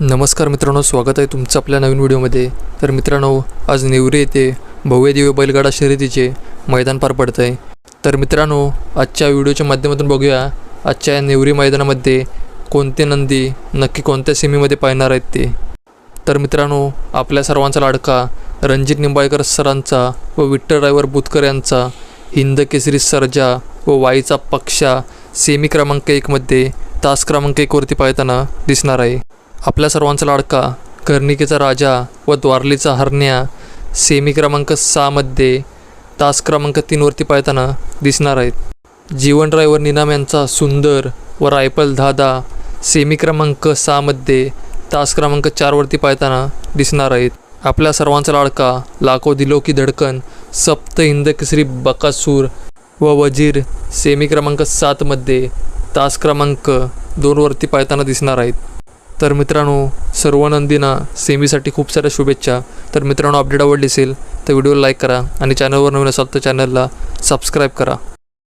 नमस्कार मित्रांनो स्वागत आहे तुमचं आपल्या नवीन व्हिडिओमध्ये. तर मित्रांनो आज नेवरी येथे भव्य दिव्य बैलगाडा शर्यतीचे मैदान पार पडतं आहे तर मित्रांनो आजच्या व्हिडिओच्या माध्यमातून बघूया आजच्या या नेवरी मैदानामध्ये कोणते नंदी नक्की कोणत्या सेमीमध्ये पाहणार आहेत ते. तर मित्रांनो आपल्या सर्वांचा लाडका रणजित निंबाळकर सरांचा व विठ्ठल ड्रायव्हर बुतकर यांचा हिंद केसरी सर्जा व वाईचा पक्षा सेमी क्रमांक एकमध्ये तास क्रमांक एकवरती पाहताना दिसणार आहे. आपल्या सर्वांचा लाडका कर्णिकेचा राजा व द्वारलीचा हरण्या सेमी क्रमांक सहामध्ये तास क्रमांक तीनवरती पाहताना दिसणार आहेत. जीवन ड्रायव्हर निनाम यांचा सुंदर व रायफल धादा सेमी क्रमांक सहामध्ये तास क्रमांक चारवरती पाहताना दिसणार आहेत. आपल्या सर्वांचा लाडका लाखो दिलो की धडकन सप्त हिंद केसरी बकासूर व वजीर सेमी क्रमांक सातमध्ये तास क्रमांक दोनवरती पाहताना दिसणार आहेत. तर मित्रांनो सर्व नंदींना सेमीसाठी खूप साऱ्या शुभेच्छा. तर मित्रांनो अपडेट आवडली असेल तर व्हिडिओला लाईक करा आणि चॅनलवर नवीन असाल तर चॅनलला सबस्क्राईब करा.